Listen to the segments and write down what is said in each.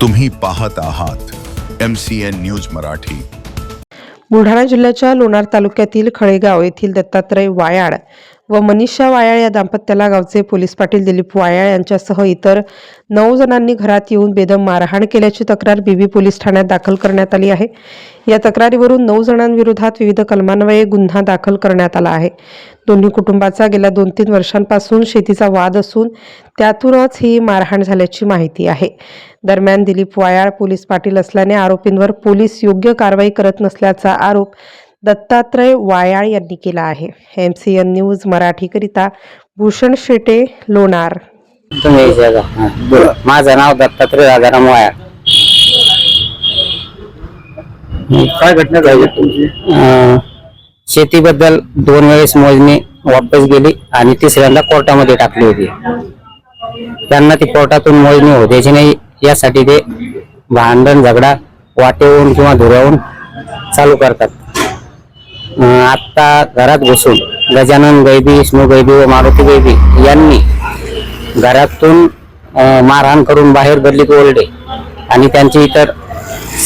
तुम्ही पाहत आहात M C N news Marathi. Buldhana जिल्ह्याच्या लोणार तालुक्यातील खळेगाव येथील दत्तात्रय वायाड व मनीषा वायाळ या दाम्पत्याला गावचे पोलीस पाटील दिलीप वायाळ यांच्यासह इतर नऊ जणांनी घरात येऊन बेदम मारहाण केल्याची तक्रार बीबी पोलीस ठाण्यात दाखल करण्यात आली आहे. या तक्रारीवरून नऊ जणांविरोधात विविध कलमान्वये गुन्हा दाखल करण्यात आला आहे. दोन्ही कुटुंबाचा गेल्या दोन तीन वर्षांपासून शेतीचा वाद असून त्यातूनच ही मारहाण झाल्याची माहिती आहे. दरम्यान दिलीप वायाळ पोलीस पाटील असल्याने आरोपींवर पोलीस योग्य कारवाई करत नसल्याचा आरोप दत्तात्रय वायाळ यांनी केला आहे. एम सी एन न्यूज मराठीकरिता भूषण शेटे लोणार. हा. माझं नाव दत्तात्रय राजाराम वाया काय घटना झाली तुमची? शेतीबद्दल दोन वेळेस मोजणी वापस गेली आणि तिसऱ्यांदा कोर्टामध्ये टाकली होती. त्यांना ती कोर्टातून मोजणी होऊ द्यायची नाही. यासाठी ते भांडण झगडा वाटेहून किंवा धुऱ्याहून चालू करतात. आत्ता घरात घुसून गजानन गैबी विष्णू गैबी व मारुती गैबी यांनी घरातून मारहाण करून बाहेर गल्लीत ओरडे. आणि त्यांचे इतर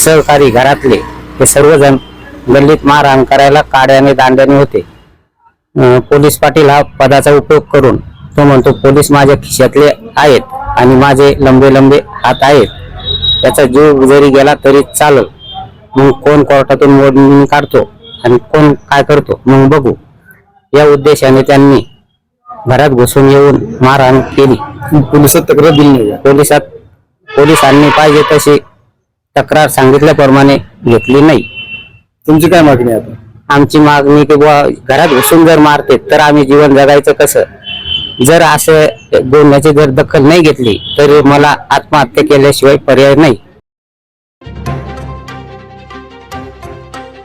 सहकारी घरातले हे सर्वजण गल्लीत मारहाण करायला काड्याने दांड्याने होते. पोलीस पाटील हा पदाचा उपयोग करून तो म्हणतो पोलीस माझ्या खिशातले आहेत आणि माझे लंबे लंबे हात आहेत. त्याचा जीव जरी गेला तरी चालल. मग कोण कोर्टातून मोडणी काढतो? आणि कोण काय करतो मग बघू. या उद्देशाने त्यांनी घरात घुसून येऊन मारहाण केली. पोलिसात तक्रार दिली नाही? पोलिसात पोलिसांनी पाहिजे तशी तक्रार सांगितल्याप्रमाणे घेतली नाही. तुमची काय मागणी आहे आता? आमची मागणी की बुवा घरात घुसून जर मारते तर आम्ही जीवन जगायचं कसं? जर असं बोलण्याची जर दखल नाही घेतली तर मला आत्महत्या केल्याशिवाय पर्याय नाही.